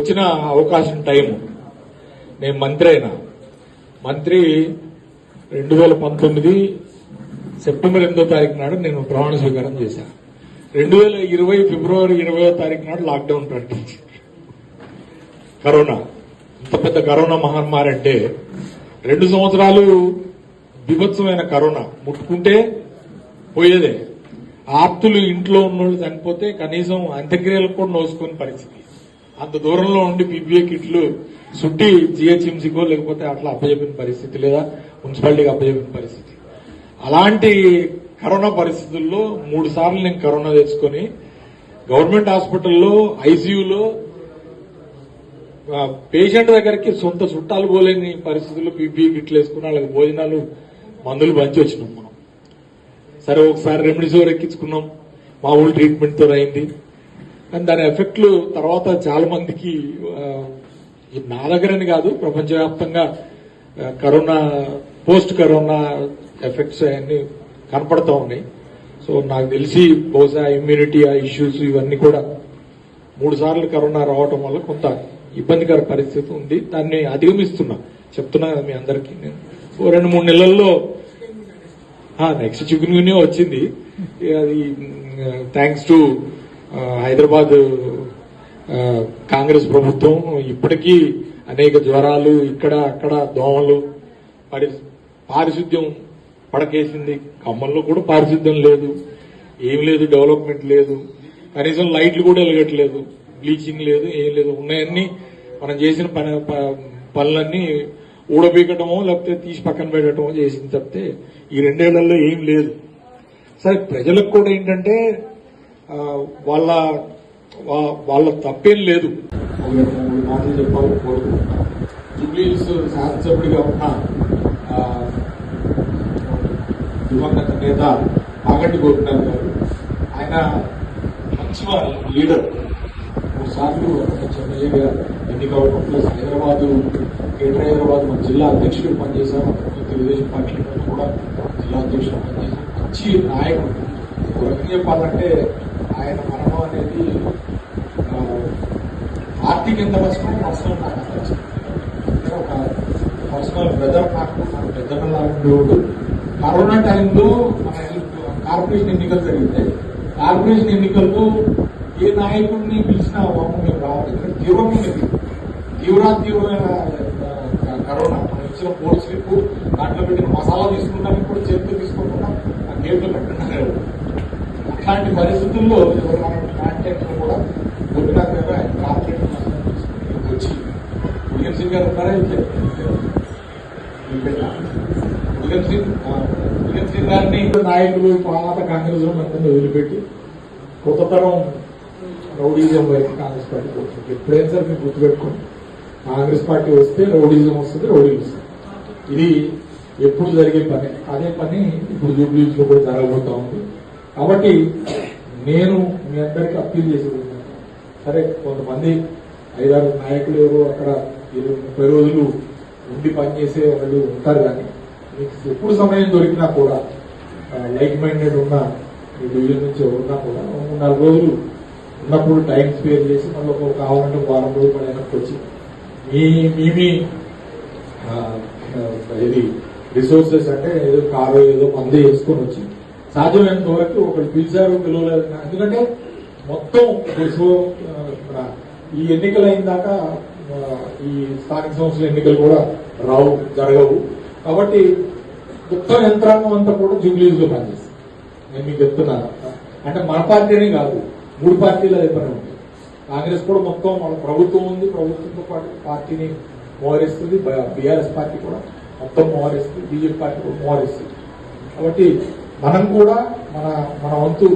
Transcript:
వచ్చిన అవకాశం టైము. నేను మంత్రి అయినా మంత్రి రెండు వేల పంతొమ్మిది సెప్టెంబర్ ఎనిమిదో తారీఖు నాడు నేను ప్రమాణ స్వీకారం చేశాను రెండు వేల ఇరవై ఫిబ్రవరి ఇరవయో తారీఖు నాడు లాక్డౌన్ ప్రకటించారు కరోనా. ఇంత పెద్ద కరోనా మహమ్మారి అంటే రెండు సంవత్సరాలు బిభత్సమైన కరోనా. ముట్టుకుంటే పోయేదే. ఆప్తులు ఇంట్లో ఉన్నోళ్ళు చనిపోతే కనీసం అంత్యక్రియలకు కూడా నోసుకునే పరిస్థితి. అంత దూరంలో ఉండి పీపీఏ కిట్లు సుట్టి జిహెచ్ఎంసీకో లేకపోతే అట్లా అప్పచెప్పిన పరిస్థితి లేదా మున్సిపాలిటీకి అప్పచెప్పిన పరిస్థితి. అలాంటి కరోనా పరిస్థితుల్లో మూడు సార్లు నేను కరోనా తెచ్చుకొని గవర్నమెంట్ హాస్పిటల్లో ఐసీయూలో పేషెంట్ దగ్గరికి సొంత చుట్టాలు పోలేని పరిస్థితుల్లో పీపీఈ కిట్లు వేసుకుని వాళ్ళకి భోజనాలు మందులు పంచి వచ్చినాం మనం. సరే ఒకసారి రెమెడిసివర్ ఎక్కించుకున్నాం. మా ఊళ్ళు ట్రీట్మెంట్తో అయింది. కానీ దాని ఎఫెక్ట్లు తర్వాత చాలా మందికి నా దగ్గరని కాదు ప్రపంచవ్యాప్తంగా కరోనా పోస్ట్ కరోనా ఎఫెక్ట్స్ అవన్నీ కనపడతా ఉన్నాయి. సో నాకు తెలిసి బహుశా ఇమ్యూనిటీ ఆ ఇష్యూస్ ఇవన్నీ కూడా మూడు సార్లు కరోనా రావటం వల్ల కొంత ఇబ్బందికర పరిస్థితి ఉంది. దాన్ని అధిగమిస్తున్నా. చెప్తున్నా మీ అందరికీ నేను. ఓ రెండు మూడు నెలల్లో నెక్స్ట్ చికెన్ వచ్చింది. అది థ్యాంక్స్ టు హైదరాబాద్ కాంగ్రెస్ ప్రభుత్వం ఇప్పటికీ అనేక జ్వరాలు ఇక్కడ అక్కడ దోమలు పడి పారిశుద్ధ్యం పడకేసింది. ఖమ్మంలో కూడా పారిశుద్ధ్యం లేదు. ఏం లేదు డెవలప్మెంట్ లేదు. కనీసం లైట్లు కూడా వెలగట్లేదు. బ్లీచింగ్ లేదు ఏం లేదు. ఉన్నాయన్నీ మనం చేసిన పని పనులన్నీ ఊడబీకటమో లేకపోతే తీసి పక్కన పెట్టడమో చేసింది తప్పితే ఈ రెండేళ్ళలో ఏం లేదు. సరే ప్రజలకు కూడా ఏంటంటే వాళ్ళ వాళ్ళ తప్పేం లేదు. మూడు మాటలు చెప్పాలని కోరుకుంటున్నాను జూబ్లీస్ శాసనసభ్యుడిగా ఉన్న దివంగత నేత మాగంటి గోపినాథ్ గారు ఆయన మంచి లీడర్. ఒకసారి సార్లు చెన్నయ్యగా ఎన్నికవడం ప్లస్ హైదరాబాద్ గ్రేటర్ హైదరాబాద్ మన జిల్లా అధ్యక్షుడు పనిచేశాం తెలుగుదేశం పార్టీ కూడా జిల్లా అధ్యక్షుడు పనిచేశాం మంచి నాయకుడు. ఒక రకంగా చెప్పాలంటే ఆయన మరణం అనేది పార్టీకి ఎంత నష్టమో పర్సనల్ నాకు అంత ఒక పర్సనల్ బ్రదర్ నాకు మన పెద్దగా ఉండేవాడు కరోనా టైంలో మన కార్పొరేషన్ ఎన్నికలు జరిగితే కార్పొరేషన్ ఎన్నికల్లో ఏ నాయకుడిని పిలిచినా వాము మేము రావాలి ఎందుకంటే తీవ్రమైనది తీవ్ర తీవ్రమైన కరోనా. మనం ఇచ్చిన కోడ్ స్లిప్ దాంట్లో పెట్టిన మసాలా తీసుకుంటానికి కూడా చేతితో తీసుకోకుండా ఆ గేట్లో పెట్టినారు అట్లాంటి పరిస్థితుల్లో కాంటాక్ట్ కూడా గోపినాథ్ ఆయన కార్పొరేట్ వచ్చి ఉదయం సింగ్ గారు ఉన్నారా ఉదయం సింగ్ ఉదయం సింగ్ గారిని నాయకులు పాత కాంగ్రెస్ అందరినీ వదిలిపెట్టి కొత్త తరం రౌడీజం వైపు కాంగ్రెస్ పార్టీ పోతుంది. ఎప్పుడైనా సరే మీరు గుర్తుపెట్టుకోండి. కాంగ్రెస్ పార్టీ వస్తే రౌడీజం వస్తుంది రౌడీలు వస్తుంది. ఇది ఎప్పుడు జరిగే పని. అదే పని ఇప్పుడు జూబ్లీస్లో కూడా జరగబోతా ఉంది. కాబట్టి నేను మీ అందరికీ అప్పీల్ చేసేది సరే కొంతమంది ఐదారు నాయకులు ఎవరు అక్కడ ఇరవై ముప్పై రోజులు ఉండి పనిచేసే వాళ్ళు ఉంటారు కానీ మీకు ఎప్పుడు సమయం దొరికినా కూడా లైక్ మైండెడ్ ఉన్న ఈ డివిజన్ నుంచి ఉన్నా కూడా మూడు నాలుగు రోజులు ఉన్నప్పుడు టైం స్పేర్ చేసి మళ్ళీ ఒక కావాలంటే వారం రోజులు మళ్ళీ వెనక్కి వచ్చి మీ మీ మీ ఇది రిసోర్సెస్ అంటే ఏదో కారు ఏదో మంది వేసుకొని వచ్చి సాధ్యమైనంత వరకు ఒకరు పిలిచారు పిలవలేదు. ఎందుకంటే మొత్తం దేశం ఈ ఎన్నికలు అయిన దాకా ఈ స్థానిక సంస్థల ఎన్నికలు కూడా రావు జరగవు. కాబట్టి మొత్తం యంత్రాంగం అంతా కూడా జూబ్లీస్లో పనిచేస్తుంది. నేను మీకు చెప్తున్నాను. అంటే మన పార్టీనే కాదు మూడు పార్టీలు అదే పని ఉంది. కాంగ్రెస్ కూడా మొత్తం మన ప్రభుత్వం ఉంది. ప్రభుత్వంతో పాటు పార్టీని మోహరిస్తుంది. బీఆర్ఎస్ పార్టీ కూడా మొత్తం మోహరిస్తుంది. బీజేపీ పార్టీ కూడా మోహరిస్తుంది. కాబట్టి మనం కూడా మన మన వంతు